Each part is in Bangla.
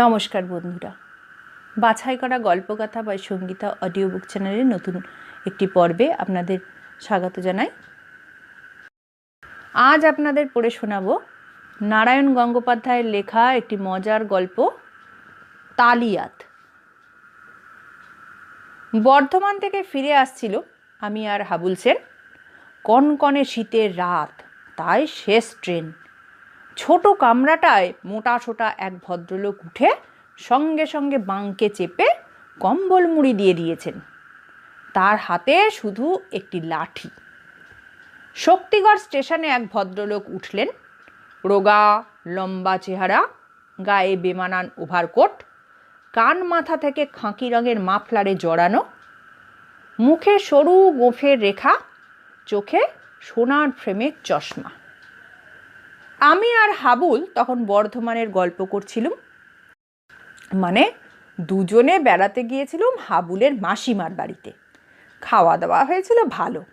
নমস্কার বন্ধুরা। বাছাই করা গল্পকথা বা সঙ্গীতা অডিও বুক চ্যানেলের নতুন একটি পর্বে আপনাদের স্বাগত জানাই। আজ আপনাদের পড়ে শোনাবো নারায়ণ গঙ্গোপাধ্যায়ের লেখা একটি মজার গল্প, তালিয়াত। বর্ধমান থেকে ফিরে আসছিল আমি আর হাবুল সেন। কনকনে শীতের রাত, তাই শেষ ট্রেন। ছোট কামরাটায় মোটা সোটা এক ভদ্রলোক উঠে সঙ্গে সঙ্গে বাঁকে চেপে কম্বল মুড়ি দিয়ে দিয়েছেন। তার হাতে শুধু একটি লাঠি। শক্তিগড় স্টেশনে এক ভদ্রলোক উঠলেন। রোগা, লম্বা চেহারা, গায়ে বেমানান ওভারকোট, কান মাথা থেকে খাঁকি রঙের মাফলারে জড়ানো, মুখে সরু গোফের রেখা, চোখে সোনার ফ্রেমের চশমা। আমি আর হাবুল তখন বর্ধমানের গল্প করছিলাম। মানে দুজনে বেড়াতে গিয়েছিলাম হাবুলের মাসিমার বাড়িতে। খাওয়া দাওয়া হয়েছিল ভালো।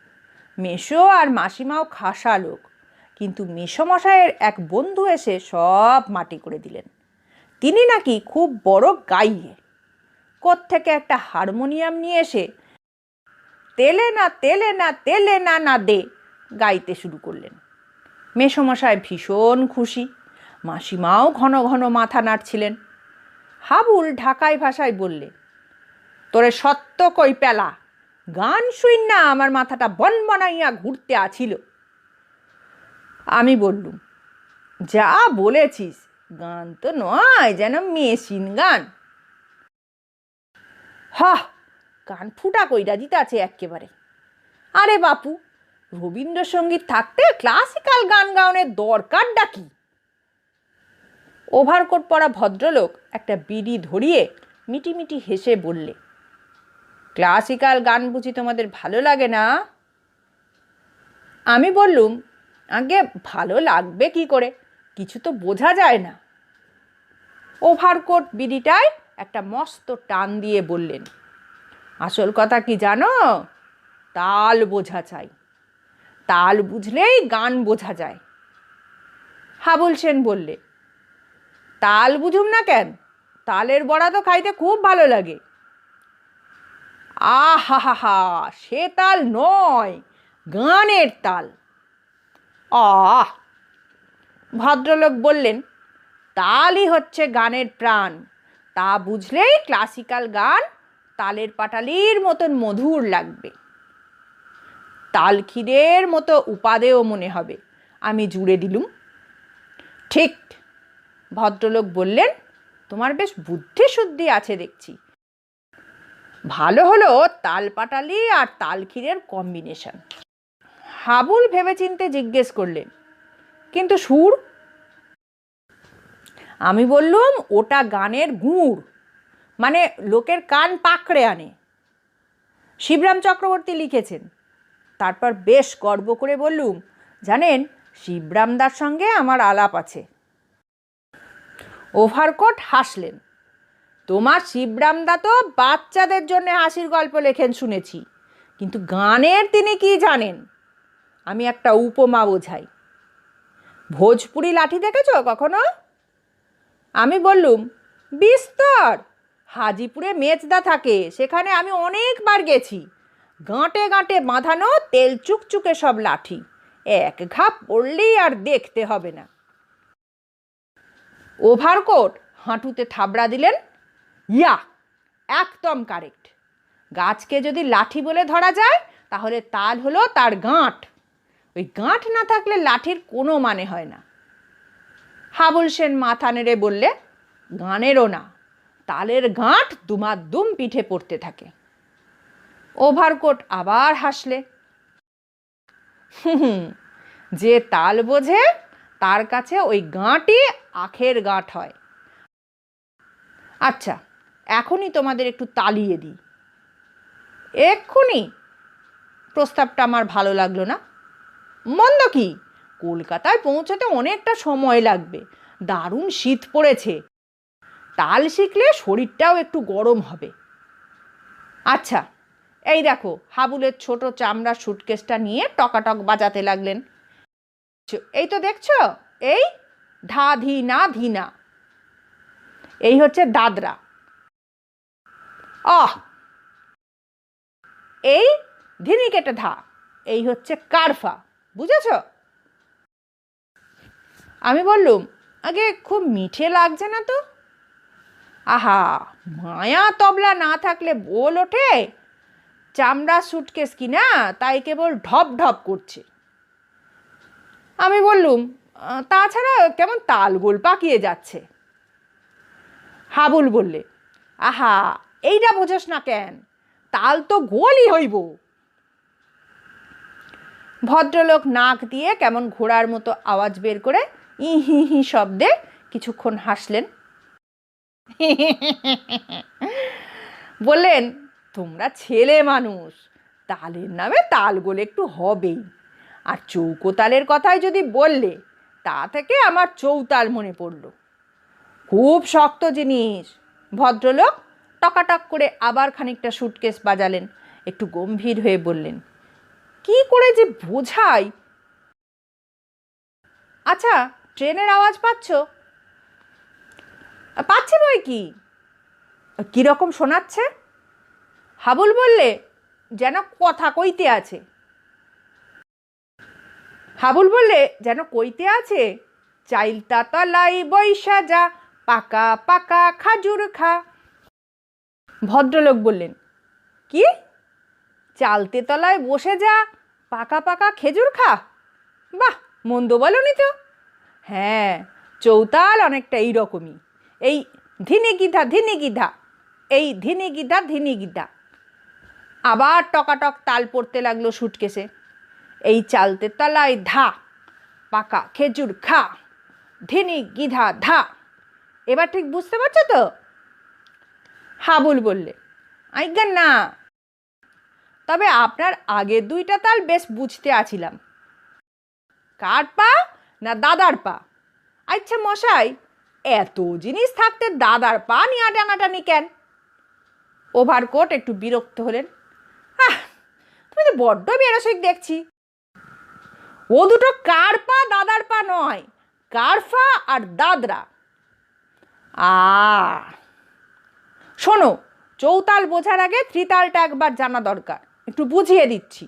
মেশো আর মাসিমাও খাসা লোক। কিন্তু মেসমশাইয়ের এক বন্ধু এসে সব মাটি করে দিলেন। তিনি নাকি খুব বড় গাইয়ে। থেকে একটা হারমোনিয়াম নিয়ে এসে তেলে না তেলে না তেলে না না দে গাইতে শুরু করলেন। মেসমশাই ভীষণ খুশি। মাসিমাও ঘন ঘন মাথা নাড়ছিলেন। হাবুল ঢাকাই ভাষায় বললে, তোরে সত্য কই পেলা, গান শুই না, আমার মাথাটা বন বনাইয়া ঘুরতে আছিল। আমি বললুম, যা বলেছিস, গান তো নয় যেন মেশিন গান। হা কান ফুটা কইরা দিতে আছে একেবারে আরে বাপু রবীন্দ্রসঙ্গীত থাকতে ক্লাসিক্যাল গান গাওনের দরকারটা কি? ওভারকোট পরা ভদ্রলোক একটা বিড়ি ধরিয়ে মিটিমিটি হেসে বললে ক্লাসিক্যাল গান বুঝি তোমাদের ভালো লাগে না? আমি বললুম, আগে ভালো লাগবে কি করে? কিছু তো বোঝা যায় না। ওভারকোট বিড়িটায় একটা মস্ত টান দিয়ে বললেন, আসল কথা কি জানো? তাল বোঝা চাই। তাল বুঝলেই গান বোঝা যায়। হাবুল সেন বললে, তাল বুঝুম না কেন? তালের বড়া তো খাইতে খুব ভালো লাগে। আহা হা হা সে তাল নয়, গানের তাল। আহ! ভদ্রলোক বললেন, তালই হচ্ছে গানের প্রাণ তা বুঝলেই ক্লাসিক্যাল গান তালের পাটালির মতন মধুর লাগবে। তালখিদের মতো উপাদেয় মনে হবে। আমি জুড়ে দিলুম। ঠিক, ভদ্রলোক বললেন, তোমার বেশ বুদ্ধি শুদ্ধি আছে দেখছি। ভালো হলো তাল পাটালি আর তালখিরের কম্বিনেশন। হাবুল ভেবেচিন্তে জিজ্ঞেস করলেন, কিন্তু সুর? আমি বললুম, ওটা গানের গুড় মানে লোকের কান পাকড়ে আনে। শিবরাম চক্রবর্তী লিখেছেন তারপর বেশ গর্ব করে বললুম, জানেন, শিবরামদার সঙ্গে আমার আলাপ আছে। ওভারকোট হাসলেন। তোমার শিবরামদা তো বাচ্চাদের জন্য হাসির গল্প লেখেন শুনেছি, কিন্তু গানের তিনি কি জানেন? আমি একটা উপমা বোঝাই। ভোজপুরি লাঠি দেখেছ কখনো? আমি বললুম, বিস্তর! হাজিপুরে মেজদা থাকে, সেখানে আমি অনেকবার গেছি। গাঁটে গাঁটে বাঁধানো তেল চুকচুকে সব লাঠি। এক ঘাপ পড়লেই আর দেখতে হবে না। ওভারকোট, হাঁটুতে থাবড়া দিলেন, ইয়া, একদম কারেক্ট। গাছকে যদি লাঠি বলে ধরা যায়, তাহলে তাল হলো তার গাঁট। ওই গাঁট না থাকলে লাঠির কোনো মানে হয় না। হাবুল সেন মাথা নেড়ে বললে, গানেরও না। তালের গাঁট দুমাদ্দুম পিঠে পড়তে থাকে। ওভারকোট আবার হাসলে। হুম যে তাল বোঝে, তার কাছে ওই গাঁটি আখের গাঁট হয়। আচ্ছা এখনই তোমাদের একটু তালিয়ে দিই। এক্ষুনি প্রস্তাবটা আমার ভালো লাগল না। মন্দ কি? কলকাতায় পৌঁছাতে অনেকটা সময় লাগবে। দারুণ শীত পড়েছে। তাল শিখলে শরীরটাও একটু গরম হবে। আচ্ছা এই দেখো, হাবুলের ছোট চামড়ার সুটকেসটা নিয়ে টকাটক বাজাতে লাগলেন। এই তো দেখছ, এই ধা ধি না ধি না এই হচ্ছে দাদরা। আহ! এই ধিনি কেটে ধা, এই হচ্ছে কারফা, বুঝেছ? আমি বললুম, আগে খুব মিঠে লাগছে না তো? আহা, মায়া তবলা না থাকলে বোল ওঠে? চামড়া সুটকেস কি না তাই কেবল ঢপ ঢপ করছে। আমি বললুম তাছাড়া কেমন তালগোল পাকিয়ে যাচ্ছে? হাবুল বললে, আহা, এইটা বোঝাস না কেন, তাল তো গোলই হইব। ভদ্রলোক নাক দিয়ে কেমন ঘোড়ার মতো আওয়াজ বের করে ই হি হি শব্দে কিছুক্ষণ হাসলেন। বললেন তোমরা ছেলে মানুষ। তালের নামে তাল গোলে একটু হবেই। আর চৌকো তালের কথাই যদি বললে, তা থেকে আমার চৌতাল মনে পড়ল। খুব শক্ত জিনিস। ভদ্রলোক টকাটক করে আবার খানিকটা সুটকেস বাজালেন। একটু গম্ভীর হয়ে বললেন, কি করে যে বোঝাই? আচ্ছা ট্রেনের আওয়াজ পাচ্ছ? পাচ্ছি বই কি? কীরকম শোনাচ্ছে? হাবুল বললে, যেন কথা কইতে আছে। হাবুল বললে, যেন কইতে আছে চাইলতা তলাই বৈশা যা পাকা পাকা খাজুর খা। ভদ্রলোক বললেন, কি? চালতে তলায় বসে যা, পাকা পাকা খেজুর খা। বাহ, মন্দ বলনি তো। হ্যাঁ চৌতাল অনেকটা এই রকমই এই ধিনে গিধা ধিনে গিধা এই ধিনে গিধা ধিনে গিধা আবার টকাটক তাল পড়তে লাগল সুটকেসে। এই চালতে তলায় ধা, পাকা খেজুর খা, ধিনি গিধা ধা। এবার ঠিক বুঝতে পারছ তো? হাবুল বললে। আজ্ঞান না। তবে আপনার আগে দুইটা তাল বেশ বুঝতে আছিলাম। কার পা না দাদার পা? আচ্ছা মশাই, এত জিনিস থাকতে দাদার পা নিয়ে টানাটানি কেন? ওভারকোট একটু বিরক্ত হলেন। তুমি তো বড্ড বেরসিক দেখছি। ও দুটো কার পা, দাদার পা নয় কারফা আর দাদরা। আ, শোনো, চৌতাল বোঝার আগে ত্রিতালটা একবার জানা দরকার। একটু বুঝিয়ে দিচ্ছি।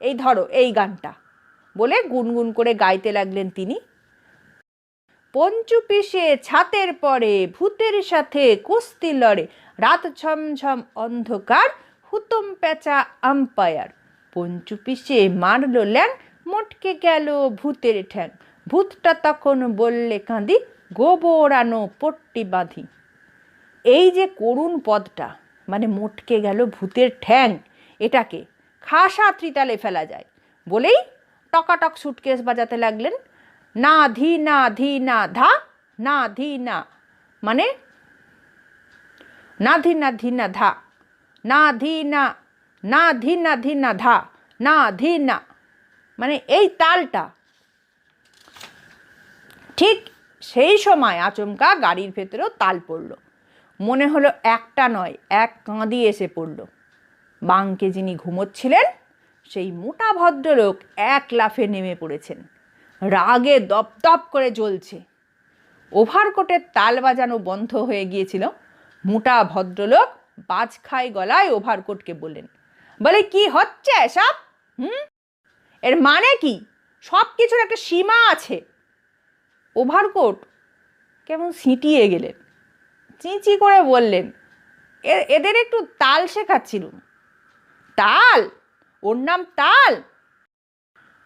এই ধরো, এই গানটা। বলে গুনগুন করে গাইতে লাগলেন তিনি। পঞ্চু পিসে ছাতের পরে, ভূতের সাথে কুস্তি লড়ে, রাত ঝমঝম অন্ধকার, হুতম পেঁচা আম্পায়ার। পঞ্চু পিসে মারলো ল্যাং, মটকে গেল ভূতের ঠ্যাং। ভূতটা তখন বললে কাঁদি, গোবর আনো পট্টি বাঁধি। এই যে করুণ পদটা মানে মোটকে গেল ভূতের ঠ্যাং, এটাকে খাসা ত্রিতালে ফেলা যায়। বলেই টকাটক সুটকেস বাজাতে লাগলেন। না ধি না ধি, না ধা, না ধি, না মানে না ধি না ধি, না ধা, না ধি, না না ধি না ধি না ধা, না ধি না। মানে এই তালটা। ঠিক সেই সময় আচমকা গাড়ির ভেতরেও তাল পড়ল। মনে হলো একটা নয়, এক কাঁদি এসে পড়ল। বাংকে যিনি ঘুমোচ্ছিলেন, সেই মোটা ভদ্রলোক এক লাফে নেমে পড়েছেন। রাগে দপদপ করে জ্বলছে। ওভারকোটের তাল বাজানো বন্ধ হয়ে গিয়েছিল। মোটা ভদ্রলোক বাজ খাই গলায় ওভারকোটকে বললেন বলে, কি হচ্ছে সব হুম? এর মানে কি? সব কিছুর একটা সীমা আছে। ওভারকোট কেমন সিটিয়ে গেলেন। চিঁচি করে বললেন, "এ- এদের একটু তাল শেখাচ্ছিলুম তাল? ওর নাম তাল?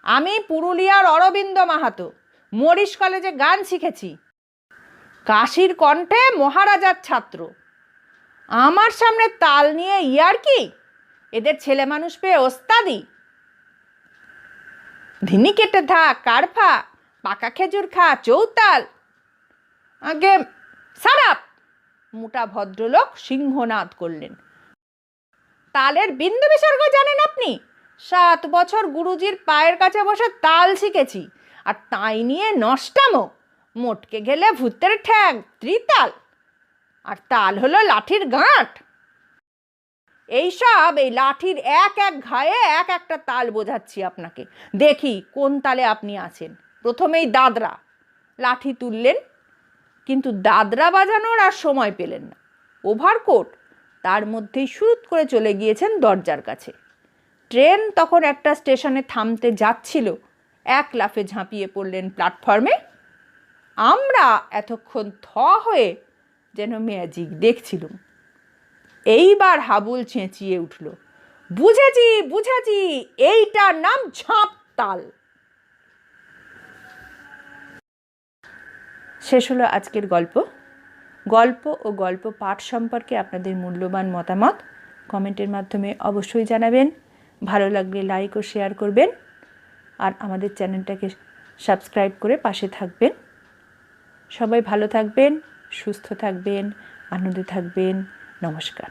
আমি পুরুলিয়ার অরবিন্দ মাহাতো, মরিশ কলেজে গান শিখেছি। কাশির কণ্ঠে মহারাজার ছাত্র। আমার সামনে তাল নিয়ে ইয়ার কি? এদের ছেলে মানুষ পেয়ে ওস্তাদি। ধিনি কেটে থা কারফা পাকা খেজুর খা, চৌতাল। আগে সারাপ। মোটা ভদ্রলোক সিংহনাদ করলেন। তালের বিন্দু বিসর্গ জানেন আপনি? সাত বছর গুরুজির পায়ের কাছে বসে তাল শিখেছি, আর তাই নিয়ে নষ্টামো। মোটকে গেলে ভূতের ঠ্যাং, ত্রিতাল। আর তাল হলো লাঠির গাঁট। এইসব, এই লাঠির এক এক ঘায়ে এক একটা তাল বোঝাচ্ছি আপনাকে। দেখি কোন তালে আপনি আছেন। প্রথমেই দাদরা। লাঠি তুললেন, কিন্তু দাদরা বাজানোর আর সময় পেলেন না। ওভারকোট, তার মধ্যেই শুরুত করে চলে গিয়েছেন দরজার কাছে। ট্রেন তখন একটা স্টেশনে থামতে যাচ্ছিল। এক লাফে ঝাঁপিয়ে পড়লেন প্ল্যাটফর্মে। আমরা এতক্ষণ থ হয়ে যেন ম্যাজিক দেখছিলুম। এইবার হাবুল চেঁচিয়ে উঠল, বুঝেছি বুঝেছি, এইটার নাম ঝাঁপ তাল। শেষ হলো আজকের গল্প। গল্প ও গল্প পাঠ সম্পর্কে আপনাদের মূল্যবান মতামত কমেন্টের মাধ্যমে অবশ্যই জানাবেন। ভালো লাগলে লাইক ও শেয়ার করবেন আর আমাদের চ্যানেলটাকে সাবস্ক্রাইব করে পাশে থাকবেন। সবাই ভালো থাকবেন, সুস্থ থাকবেন, আনন্দে থাকবেন। নমস্কার।